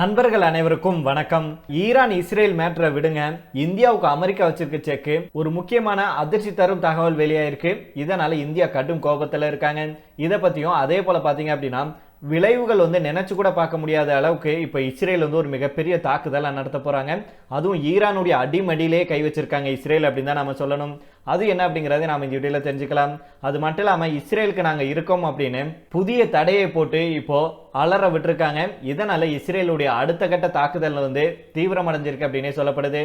நண்பர்கள் அனைவருக்கும் வணக்கம். ஈரான் இஸ்ரேல் மேட்டரை விடுங்க. இந்தியாவுக்கு அமெரிக்கா வச்சிருக்க செக்கு ஒரு முக்கியமான அதிர்ச்சி தரும் தகவல் வெளியாயிருக்கு. இதனால இந்தியா கடும் கோபத்துல இருக்காங்க. இதை பத்தியும் அதே போல பாத்தீங்க அப்படின்னா விளைவுகள் வந்து நினைச்சு கூட பார்க்க முடியாத அளவுக்கு இப்போ இஸ்ரேல் வந்து ஒரு மிகப்பெரிய தாக்குதலை நடத்த போறாங்க. அதுவும் ஈரானுடைய அடிமடியிலே கை வச்சிருக்காங்க இஸ்ரேல் அப்படின்னு தான் நம்ம சொல்லணும். அது என்ன அப்படிங்கிறத நாம் இந்த வீடியோவில் தெரிஞ்சுக்கலாம். அது மட்டும் இல்லாமல் இஸ்ரேலுக்கு நாங்கள் இருக்கோம் அப்படின்னு புதிய தடையை போட்டு இப்போது அலற விட்டுருக்காங்க. இதனால் இஸ்ரேலுடைய அடுத்த கட்ட தாக்குதல் வந்து தீவிரமடைஞ்சிருக்கு அப்படின்னே சொல்லப்படுது.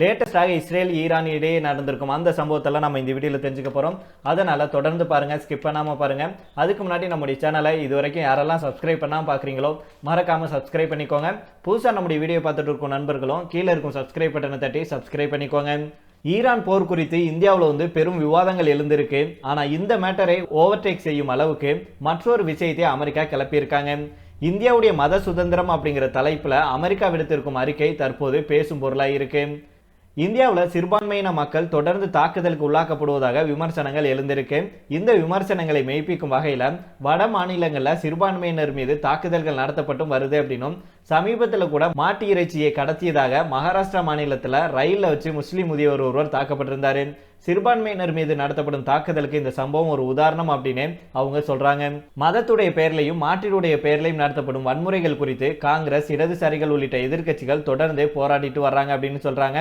லேட்டஸ்டாக இஸ்ரேல் ஈரான் இடையே நடந்திருக்கும் அந்த சம்பவத்தெல்லாம் நம்ம இந்த வீடியோவில் தெரிஞ்சுக்க போகிறோம் அதனால் தொடர்ந்து பாருங்கள் ஸ்கிப் பண்ணாமல் பாருங்கள் அதுக்கு முன்னாடி நம்முடைய சேனலை இது வரைக்கும் யாரெல்லாம் சப்ஸ்கிரைப் பண்ணாமல் பார்க்குறீங்களோ மறக்காமல் சப்ஸ்கிரைப் பண்ணிக்கோங்க. புதுசாக நம்முடைய வீடியோ பார்த்துட்டு இருக்கும் நண்பர்களும் கீழே இருக்கும் சப்ஸ்கிரைப் பட்டனை தட்டி சப்ஸ்கிரைப் பண்ணிக்கோங்க. ஈரான் போர் குறித்து இந்தியாவில் வந்து பெரும் விவாதங்கள் எழுந்திருக்கு. ஆனால் இந்த மேட்டரை ஓவர்டேக் செய்யும் அளவுக்கு மற்றொரு விஷயத்தை அமெரிக்கா கிளப்பியிருக்காங்க. இந்தியாவுடைய மத சுதந்திரம் அப்படிங்கிற தலைப்பில் அமெரிக்கா விடுத்திருக்கும் அறிக்கை தற்போது பேசும் பொருளாக இருக்கு இந்தியாவில் சிறுபான்மையின மக்கள் தொடர்ந்து தாக்குதலுக்கு உள்ளாக்கப்படுவதாக விமர்சனங்கள் எழுந்திருக்கு. இந்த விமர்சனங்களை மெய்ப்பிக்கும் வகையில் வட மாநிலங்களில் சிறுபான்மையினர் மீது தாக்குதல்கள் நடத்தப்பட்டும் வருது அப்படின்னும் சமீபத்தில் கூட மாட்டு இறைச்சியை கடத்தியதாக மகாராஷ்டிரா மாநிலத்தில் ரயிலில் வச்சு முஸ்லீம் முதியவர் ஒருவர் தாக்கப்பட்டிருந்தார். சிறுபான்மையினர் மீது நடத்தப்படும் தாக்குதலுக்கு இந்த சம்பவம் ஒரு உதாரணம் அப்படின்னு அவங்க சொல்றாங்க. மதத்துடைய பெயர்லையும் மாற்றினுடைய பெயர்லையும் நடத்தப்படும் வன்முறைகள் குறித்து காங்கிரஸ் இடதுசாரிகள் உள்ளிட்ட எதிர்க்கட்சிகள் தொடர்ந்து போராடிட்டு வர்றாங்க அப்படின்னு சொல்றாங்க.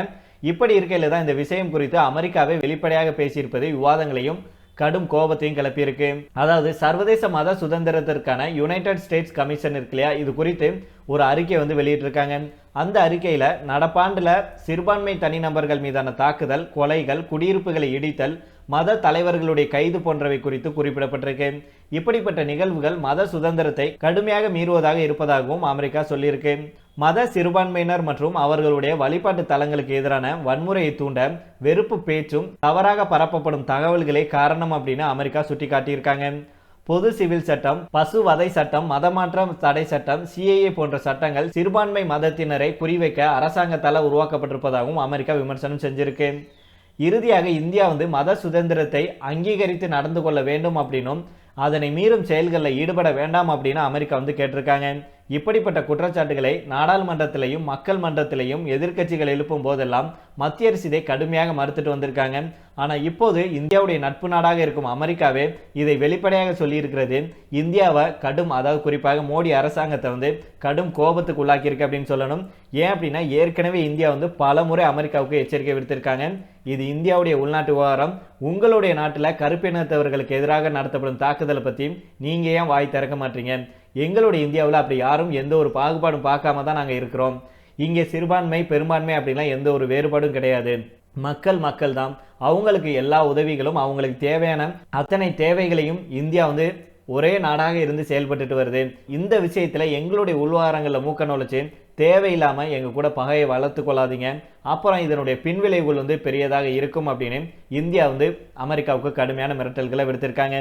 இப்படி இருக்கையில் தான் இந்த விஷயம் குறித்து அமெரிக்காவை வெளிப்படையாக பேசியிருப்பது விவாதங்களையும் கடும் கோபத்தையும் கிளப்பியிருக்கு. அதாவது சர்வதேச மத சுதந்திரத்திற்கான யுனைடெட் ஸ்டேட்ஸ் கமிஷன் இருக்கு இல்லையா? இது குறித்து ஒரு அறிக்கை வந்து வெளியிட்டிருக்காங்க. அந்த அறிக்கையில் நடப்பாண்டில் சிறுபான்மை தனிநபர்கள் மீதான தாக்குதல் கொலைகள் குடியிருப்புகளை இடித்தல் மத தலைவர்களுடைய கைது போன்றவை குறித்து குறிப்பிடப்பட்டிருக்கு. இப்படிப்பட்ட நிகழ்வுகள் மத சுதந்திரத்தை கடுமையாக மீறுவதாக இருப்பதாகவும் அமெரிக்கா சொல்லியிருக்கு. மத சிறுபான்மையினர் மற்றும் அவர்களுடைய வழிபாட்டு தலங்களுக்கு எதிரான வன்முறையை தூண்ட வெறுப்பு பேச்சும் தவறாக பரப்பப்படும் தகவல்களே காரணம் அப்படின்னு அமெரிக்கா சுட்டிக்காட்டியிருக்காங்க. பொது சிவில் சட்டம் பசு வதை சட்டம் மதமாற்றம் தடை சட்டம் சிஏஏ போன்ற சட்டங்கள் சிறுபான்மை மதத்தினரை குறிவைக்க அரசாங்கத்தால் உருவாக்கப்பட்டிருப்பதாகவும் அமெரிக்கா விமர்சனம் செஞ்சிருக்கு. இறுதியாக இந்தியா வந்து மத சுதந்திரத்தை அங்கீகரித்து நடந்து கொள்ள வேண்டும் அப்படின்னும் அதனை மீறும் செயல்களில் ஈடுபட வேண்டாம் அப்படின்னு அமெரிக்கா வந்து கேட்டிருக்காங்க. இப்படிப்பட்ட குற்றச்சாட்டுகளை நாடாளுமன்றத்திலையும் மக்கள் மன்றத்திலையும் எதிர்க்கட்சிகள் எழுப்பும் போதெல்லாம் மத்திய அரசு இதை கடுமையாக மறுத்துட்டு வந்திருக்காங்க. ஆனால் இப்போது இந்தியாவுடைய நட்பு நாடாக இருக்கும் அமெரிக்காவே இதை வெளிப்படையாக சொல்லியிருக்கிறது. இந்தியாவை கடும் அதாவது குறிப்பாக மோடி அரசாங்கத்தை வந்து கடும் கோபத்துக்கு உள்ளாக்கியிருக்கு அப்படின்னு சொல்லணும். ஏன் அப்படின்னா ஏற்கனவே இந்தியா வந்து பல முறை அமெரிக்காவுக்கு எச்சரிக்கை விடுத்திருக்காங்க. இது இந்தியாவுடைய உள்நாட்டு விவகாரம். உங்களுடைய நாட்டில் கருப்பினத்தவர்களுக்கு எதிராக நடத்தப்படும் தாக்குதலை பற்றியும் நீங்கள் ஏன் வாய் திறக்க மாட்டீங்க? எங்களுடைய இந்தியாவில் அப்படி யாரும் எந்த ஒரு பாகுபாடும் பார்க்காம தான் நாங்கள் இருக்கிறோம். இங்கே சிறுபான்மை பெரும்பான்மை அப்படிலாம் எந்த ஒரு வேறுபாடும் கிடையாது. மக்கள் மக்கள் தான். அவங்களுக்கு எல்லா உதவிகளும் அவங்களுக்கு தேவையான அத்தனை தேவைகளையும் இந்தியா வந்து ஒரே நாடாக இருந்து செயல்பட்டுட்டு வருது. இந்த விஷயத்தில் எங்களுடைய உள்வாரங்களில் மூக்க நுழைச்சு தேவையில்லாமல் எங்கள் கூட பகையை வளர்த்து கொள்ளாதீங்க. அப்புறம் இதனுடைய பின்விளைவுகள் வந்து பெரியதாக இருக்கும் அப்படின்னு இந்தியா வந்து அமெரிக்காவுக்கு கடுமையான மிரட்டல்களை விடுத்திருக்காங்க.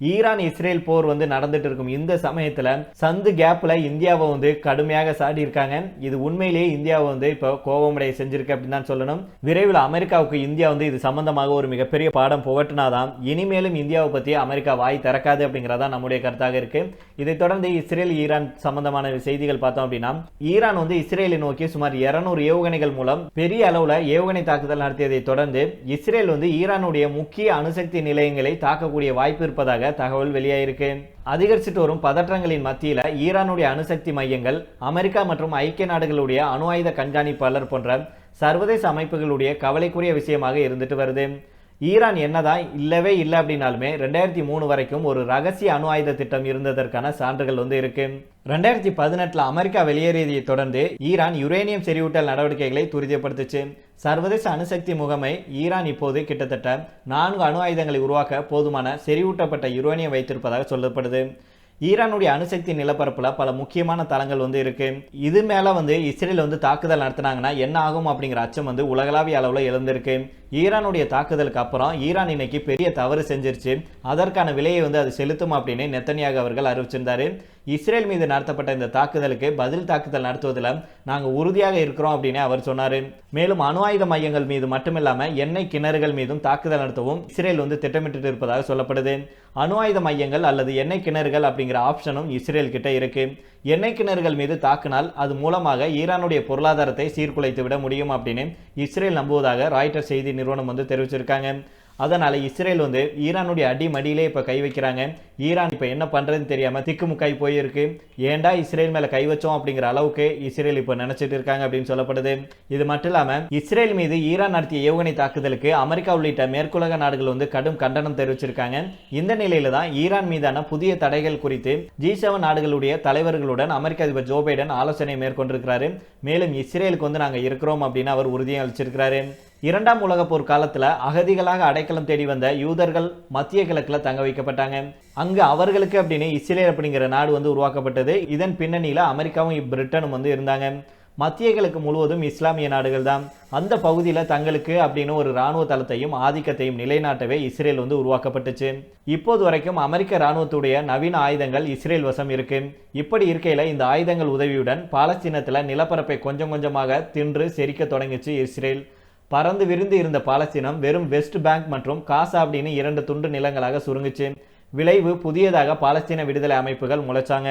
ஈரான் இஸ்ரேல் போர் வந்து நடந்துட்டு இருக்கும். இந்த சமயத்தில் சந்து கேப்பில் இந்தியாவை வந்து கடுமையாக சாடி இருக்காங்க இது உண்மையிலேயே இந்தியாவை வந்து இப்போ கோபமடைய செஞ்சிருக்கு அப்படின்னு தான் சொல்லணும். விரைவில் அமெரிக்காவுக்கு இந்தியா வந்து இது சம்பந்தமாக ஒரு மிகப்பெரிய பாடம் புகட்டினாதான் இனிமேலும் இந்தியாவை பற்றி அமெரிக்கா வாய் திறக்காது அப்படிங்கிறதா நம்முடைய கருத்தாக இருக்கு. இதைத் தொடர்ந்து இஸ்ரேல் ஈரான் சம்பந்தமான செய்திகள் பார்த்தோம் அப்படின்னா ஈரான் வந்து இஸ்ரேலை நோக்கி சுமார் இருநூறு ஏவுகணைகள் மூலம் பெரிய அளவில் ஏவுகணை தாக்குதல் நடத்தியதை தொடர்ந்து இஸ்ரேல் வந்து ஈரானுடைய முக்கிய அணுசக்தி நிலையங்களை தாக்கக்கூடிய வாய்ப்பு இருப்பதாக தகவல் வெளியாயிருக்கு. அதிகரிச்சுட்டு வரும் பதற்றங்களின் மத்தியில ஈரானுடைய அணுசக்தி மையங்கள் அமெரிக்கா மற்றும் ஐக்கிய நாடுகளுடைய அணு ஆயுத கண்காணிப்பாளர் போன்ற சர்வதேச அமைப்புகளுடைய கவலைக்குரிய விஷயமாக இருந்துட்டு வருது. ஈரான் என்னதான் இல்லவே இல்லை அப்படின்னாலுமே ரெண்டாயிரத்தி மூணு வரைக்கும் ஒரு ரகசிய அணு ஆயுத திட்டம் இருந்ததற்கான சான்றுகள் வந்து இருக்கு. ரெண்டாயிரத்தி பதினெட்டில் அமெரிக்கா வெளியேறியதை தொடர்ந்து ஈரான் யுரேனியம் செறிவூட்டல் நடவடிக்கைகளை துரிதப்படுத்துச்சு. சர்வதேச அணுசக்தி முகமை ஈரான் இப்போது கிட்டத்தட்ட நான்கு அணு ஆயுதங்களை உருவாக்க போதுமான செறிவூட்டப்பட்ட யுரேனியம் வைத்திருப்பதாக சொல்லப்படுது. ஈரானுடைய அணுசக்தி நிலப்பரப்பில் பல முக்கியமான தளங்கள் வந்து இருக்கு. இது மேலே வந்து இஸ்ரேல் வந்து தாக்குதல் நடத்தினாங்கன்னா என்ன ஆகும் அப்படிங்கிற அச்சம் வந்து உலகளாவிய அளவில் எழுந்திருக்கு. ஈரானுடைய தாக்குதலுக்கு அப்புறம் ஈரான் இன்னைக்கு பெரிய தவறு செஞ்சிருச்சு. அதற்கான விலையை வந்து அது செலுத்தும் அப்படின்னு நெத்தனியாக அவர்கள் அறிவிச்சிருந்தாரு. இஸ்ரேல் மீது நடத்தப்பட்ட இந்த தாக்குதலுக்கு பதில் தாக்குதல் நடத்துவதில் நாங்கள் உறுதியாக இருக்கிறோம் அப்படின்னு அவர் சொன்னார். மேலும் அணு ஆயுத மையங்கள் மீது மட்டுமில்லாமல் எண்ணெய் கிணறுகள் மீதும் தாக்குதல் நடத்தவும் இஸ்ரேல் வந்து திட்டமிட்டு இருப்பதாக சொல்லப்படுது. அணு ஆயுத மையங்கள் அல்லது எண்ணெய் கிணறுகள் அப்படிங்கிற ஆப்ஷனும் இஸ்ரேல் கிட்ட இருக்கு. எண்ணெய் கிணறுகள் மீது தாக்கினால் அது மூலமாக ஈரானுடைய பொருளாதாரத்தை சீர்குலைத்து விட முடியும் அப்படின்னு இஸ்ரேல் நம்புவதாக ராய்டர் செய்தி நிறுவனம் வந்து தெரிவிச்சிருக்காங்க. அதனால் இஸ்ரேல் வந்து ஈரானுடைய அடி மடியிலே இப்போ கை வைக்கிறாங்க. ஈரான் இப்போ என்ன பண்ணுறதுன்னு தெரியாமல் திக்குமுக்காய் போயிருக்கு. ஏன்டா இஸ்ரேல் மேலே கை வச்சோம் அப்படிங்கிற அளவுக்கு இஸ்ரேல் இப்போ நினச்சிட்டு இருக்காங்க அப்படின்னு சொல்லப்படுது. இது மட்டும் இல்லாமல் இஸ்ரேல் மீது ஈரான் நடத்திய ஏவுகணை தாக்குதலுக்கு அமெரிக்கா உள்ளிட்ட மேற்குலக நாடுகள் வந்து கடும் கண்டனம் தெரிவிச்சிருக்காங்க. இந்த நிலையில தான் ஈரான் மீதான புதிய தடைகள் குறித்து ஜி செவன் நாடுகளுடைய தலைவர்களுடன் அமெரிக்க அதிபர் ஜோ பைடன் ஆலோசனை மேற்கொண்டிருக்கிறாரு. மேலும் இஸ்ரேலுக்கு வந்து நாங்கள் இருக்கிறோம் அப்படின்னு அவர் உறுதியளிச்சிருக்கிறாரு. இரண்டாம் உலக போர் காலத்துல அகதிகளாக அடைக்கலம் தேடி வந்த யூதர்கள் மத்திய கிழக்குல தங்க வைக்கப்பட்டாங்க. அங்கு அவர்களுக்கு அப்படின்னு இஸ்ரேல் அப்படிங்கிற நாடு வந்து உருவாக்கப்பட்டது. இதன் பின்னணியில அமெரிக்காவும் பிரிட்டனும் வந்து இருந்தாங்க. மத்திய கிழக்கு முழுவதும் இஸ்லாமிய நாடுகள் தான். அந்த பகுதியில் தங்களுக்கு அப்படின்னு ஒரு இராணுவ தளத்தையும் ஆதிக்கத்தையும் நிலைநாட்டவே இஸ்ரேல் வந்து உருவாக்கப்பட்டுச்சு. இப்போது வரைக்கும் அமெரிக்க இராணுவத்துடைய நவீன ஆயுதங்கள் இஸ்ரேல் வசம் இருக்கு. இப்படி இருக்கையில் இந்த ஆயுதங்கள் உதவியுடன் பாலஸ்தீனத்தில் நிலப்பரப்பை கொஞ்சம் கொஞ்சமாக தின்று செரிக்க தொடங்கிச்சு இஸ்ரேல். பறந்து விரிந்து இருந்த பாலஸ்தீனம் வெறும் வெஸ்ட் பேங்க் மற்றும் காசா அப்படின்னு இரண்டு துண்டு நிலங்களாக சுருங்குச்சு. விளைவு புதியதாக பாலஸ்தீன விடுதலை அமைப்புகள் முளைச்சாங்க.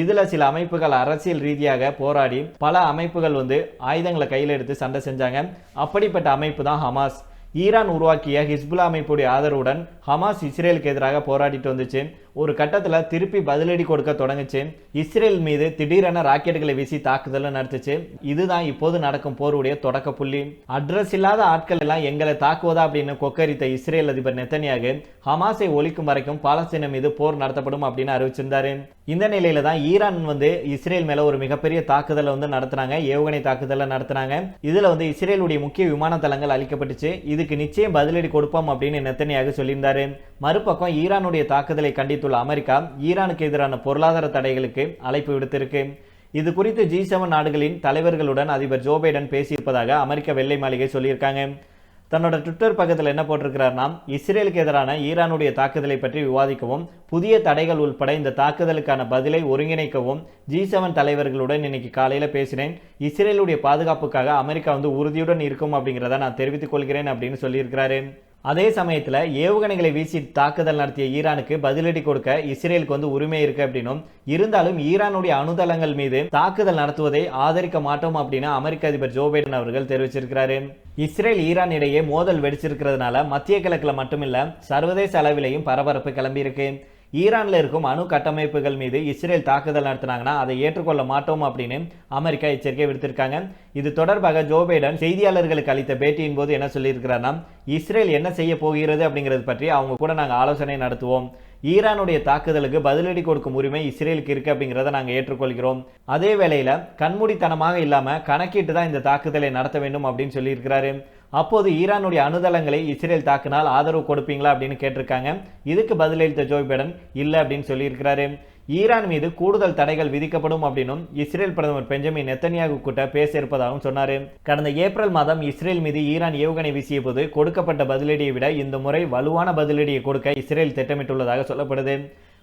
இதில் சில அமைப்புகள் அரசியல் ரீதியாக போராடி பல அமைப்புகள் வந்து ஆயுதங்களை கையில் எடுத்து சண்டை செஞ்சாங்க. அப்படிப்பட்ட அமைப்பு தான் ஹமாஸ். ஈரான் உருவாக்கிய ஹிஸ்புல்லா அமைப்புடைய ஆதரவுடன் ஹமாஸ் இஸ்ரேலுக்கு எதிராக போராடிட்டு வந்துச்சு. ஒரு கட்டத்தில் திருப்பி பதிலடி கொடுக்க தொடங்குச்சு. இஸ்ரேல் மீது திடீரென ராக்கெட்டுகளை வீசி தாக்குதலை நடத்துச்சு. இதுதான் இப்போது நடக்கும் போருடைய தொடக்க புள்ளி. அட்ரஸ் இல்லாத ஆட்கள் எல்லாம் எங்களை தாக்குவதா அப்படின்னு கொக்கரித்த இஸ்ரேல் அதிபர் நெத்தனியாக ஹமாஸை ஒழிக்கும் வரைக்கும் பாலஸ்தீனம் மீது போர் நடத்தப்படும் அப்படின்னு அறிவிச்சிருந்தாரு. இந்த நிலையில தான் ஈரான் வந்து இஸ்ரேல் மேல ஒரு மிகப்பெரிய தாக்குதலை வந்து நடத்தினாங்க. ஏவுகணை தாக்குதலை நடத்தினாங்க. இதுல வந்து இஸ்ரேலுடைய முக்கிய விமான தளங்கள் அளிக்கப்பட்டுச்சு இதுக்கு நிச்சயம் பதிலடி கொடுப்போம் அப்படின்னு நெத்தனியாக சொல்லியிருந்தாரு. மறுபக்கம் ஈரானுடைய தாக்குதலை கண்டித்து கண்டித்துள்ள அமெரிக்கா ஈரானுக்கு எதிரான பொருளாதார தடைகளுக்கு அழைப்பு விடுத்திருக்கு. இது குறித்து ஜி செவன் நாடுகளின் தலைவர்களுடன் அதிபர் ஜோ பைடன் பேசியிருப்பதாக அமெரிக்க வெள்ளை மாளிகை சொல்லியிருக்காங்க. தன்னோட ட்விட்டர் பக்கத்தில் என்ன போட்டிருக்கிறார்னா இஸ்ரேலுக்கு எதிரான ஈரானுடைய தாக்குதலை பற்றி விவாதிக்கவும் புதிய தடைகள் உள்பட இந்த தாக்குதலுக்கான பதிலை ஒருங்கிணைக்கவும் ஜி செவன் தலைவர்களுடன் இன்னைக்கு காலையில் பேசினேன். இஸ்ரேலுடைய பாதுகாப்புக்காக அமெரிக்கா வந்து உறுதியுடன் இருக்கும் அப்படிங்கிறத நான் தெரிவித்துக் கொள்கிறேன் அப்படின்னு சொல்லியிருக்கிறாரு. அதே சமயத்தில் ஏவுகணைகளை வீசி தாக்குதல் நடத்திய ஈரானுக்கு பதிலடி கொடுக்க இஸ்ரேலுக்கு வந்து உரிமை இருக்கு அப்படின்னும் இருந்தாலும் ஈரானுடைய அணுதளங்கள் மீது தாக்குதல் நடத்துவதை ஆதரிக்க மாட்டோம் அப்படின்னு அமெரிக்க அதிபர் ஜோ பைடன் அவர்கள் தெரிவிச்சிருக்கிறாரு. இஸ்ரேல் ஈரான் இடையே மோதல் வெடிச்சிருக்கிறதுனால மத்திய கிழக்கில் மட்டுமில்ல சர்வதேச அளவிலையும் பரபரப்பு கிளம்பியிருக்கு. ஈரானில் இருக்கும் அணு கட்டமைப்புகள் மீது இஸ்ரேல் தாக்குதல் நடத்தினாங்கன்னா அதை ஏற்றுக்கொள்ள மாட்டோம் அப்படின்னு அமெரிக்கா எச்சரிக்கை விடுத்திருக்காங்க. இது தொடர்பாக ஜோ பைடன் செய்தியாளர்களுக்கு அளித்த பேட்டியின் போது என்ன சொல்லியிருக்கிறார்னா இஸ்ரேல் என்ன செய்ய போகிறது அப்படிங்கிறது பற்றி அவங்க கூட நாங்கள் ஆலோசனை நடத்துவோம். ஈரானுடைய தாக்குதலுக்கு பதிலடி கொடுக்கும் உரிமை இஸ்ரேலுக்கு இருக்குது அப்படிங்கிறத நாங்கள் ஏற்றுக்கொள்கிறோம். அதே வேளையில் கண்மூடித்தனமாக இல்லாமல் கணக்கிட்டு தான் இந்த தாக்குதலை நடத்த வேண்டும் அப்படின்னு சொல்லியிருக்கிறாரு. அப்போது ஈரானுடைய அணுதளங்களை இஸ்ரேல் தாக்கினால் ஆதரவு கொடுப்பீங்களா அப்படின்னு கேட்டிருக்காங்க. இதுக்கு பதிலளித்த ஜோ பைடன் இல்லை அப்படின்னு சொல்லியிருக்கிறாரு. ஈரான் மீது கூடுதல் தடைகள் விதிக்கப்படும் அப்படின்னும் இஸ்ரேல் பிரதமர் பெஞ்சமின் நெத்தனியாகு கூட்ட பேச இருப்பதாகவும் சொன்னார். கடந்த ஏப்ரல் மாதம் இஸ்ரேல் மீது ஈரான் ஏவுகணை வீசிய போது கொடுக்கப்பட்ட பதிலடியை விட இந்த முறை வலுவான பதிலடியை கொடுக்க இஸ்ரேல் திட்டமிட்டுள்ளதாக சொல்லப்படுது.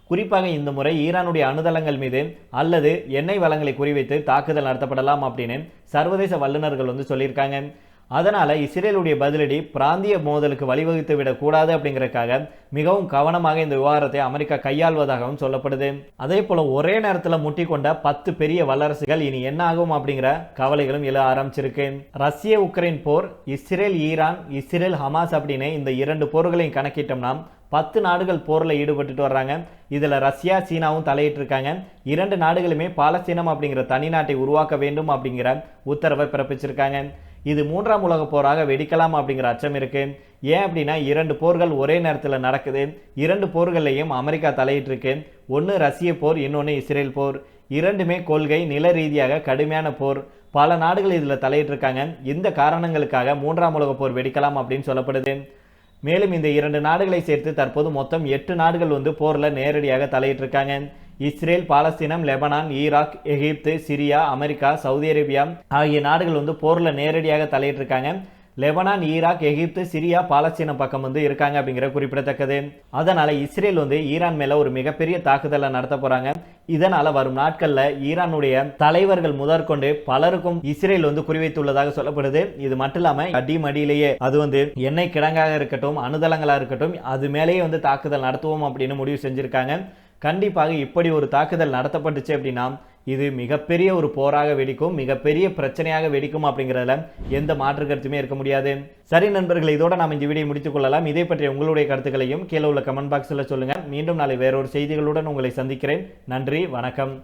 குறிப்பாக இந்த முறை ஈரானுடைய அணுதளங்கள் மீது அல்லது எண்ணெய் வளங்களை குறிவைத்து தாக்குதல் நடத்தப்படலாம் அப்படின்னு சர்வதேச வல்லுநர்கள் வந்து சொல்லியிருக்காங்க. அதனால் இஸ்ரேலுடைய பதிலடி பிராந்திய மோதலுக்கு வழிவகுத்து விடக்கூடாது அப்படிங்கிறதுக்காக மிகவும் கவனமாக இந்த விவகாரத்தை அமெரிக்கா கையாள்வதாகவும் சொல்லப்படுது. அதே போல் ஒரே நேரத்தில் முட்டி கொண்ட பத்து பெரிய வல்லரசுகள் இனி என்ன ஆகும் அப்படிங்கிற கவலைகளும் எழ ஆரம்பிச்சிருக்கு. ரஷ்ய உக்ரைன் போர் இஸ்ரேல் ஈரான் இஸ்ரேல் ஹமாஸ் அப்படின்னு இந்த இரண்டு போர்களையும் கணக்கிட்டோம்னா பத்து நாடுகள் போரில் ஈடுபட்டுட்டு வர்றாங்க. இதில் ரஷ்யா சீனாவும் தலையிட்டிருக்காங்க. இரண்டு நாடுகளுமே பாலஸ்தீனம் அப்படிங்கிற தனி நாட்டை உருவாக்க வேண்டும் அப்படிங்கிற உத்தரவை பிறப்பிச்சிருக்காங்க. இது மூன்றாம் உலகப் போராக வெடிக்கலாம் அப்படிங்கிற அச்சம் இருக்குது ஏன் அப்படின்னா இரண்டு போர்கள் ஒரே நேரத்தில் நடக்குது. இரண்டு போர்கள்லையும் அமெரிக்கா தலையிட்டு இருக்கு ஒன்று ரஷ்ய போர் இன்னொன்று இஸ்ரேல் போர். இரண்டுமே கொள்கை நில ரீதியாக கடுமையான போர். பல நாடுகள் இதில் தலையிட்டு இருக்காங்க இந்த காரணங்களுக்காக மூன்றாம் உலகப் போர் வெடிக்கலாம் அப்படின்னு சொல்லப்படுது. மேலும் இந்த இரண்டு நாடுகளை சேர்த்து தற்போது மொத்தம் எட்டு நாடுகள் வந்து போரில் நேரடியாக தலையிட்டிருக்காங்க. இஸ்ரேல் பாலஸ்தீனம் லெபனான் ஈராக் எகிப்து சிரியா அமெரிக்கா சவுதி அரேபியா ஆகிய நாடுகள் வந்து போரில் நேரடியாக தலையிட்டிருக்காங்க. லெபனான் ஈராக் எகிப்து சிரியா பாலஸ்தீனம் பக்கம் வந்து இருக்காங்க அப்படிங்கிற குறிப்பிடத்தக்கது. அதனால் இஸ்ரேல் வந்து ஈரான் மேலே ஒரு மிகப்பெரிய தாக்குதலை நடத்த போகிறாங்க இதனால் வரும் நாட்களில் ஈரானுடைய தலைவர்கள் முதற்கொண்டு பலருக்கும் இஸ்ரேல் வந்து குறிவைத்துள்ளதாக சொல்லப்படுது. இது மட்டும் இல்லாமல் அடி அடியிலேயே அது வந்து எண்ணெய் கிடங்காக இருக்கட்டும் அணுதளங்களாக இருக்கட்டும் அது மேலேயே வந்து தாக்குதல் நடத்துவோம் அப்படின்னு முடிவு செஞ்சுருக்காங்க. கண்டிப்பாக இப்படி ஒரு தாக்குதல் நடத்தப்பட்டுச்சு அப்படின்னா இது மிகப்பெரிய ஒரு போராக வெடிக்கும் மிகப்பெரிய பிரச்சனையாக வெடிக்கும் அப்படிங்கிறதுல எந்த மாற்று கருத்துமே இருக்க முடியாது. சரி நண்பர்கள் இதோட நாம் இந்த வீடியோ முடித்துக் கொள்ளலாம். இதை பற்றிய உங்களுடைய கருத்துக்களையும் கீழே உள்ள கமெண்ட் பாக்ஸில் சொல்லுங்கள் மீண்டும் நாளை வேறொரு செய்திகளுடன் உங்களை சந்திக்கிறேன். நன்றி வணக்கம்.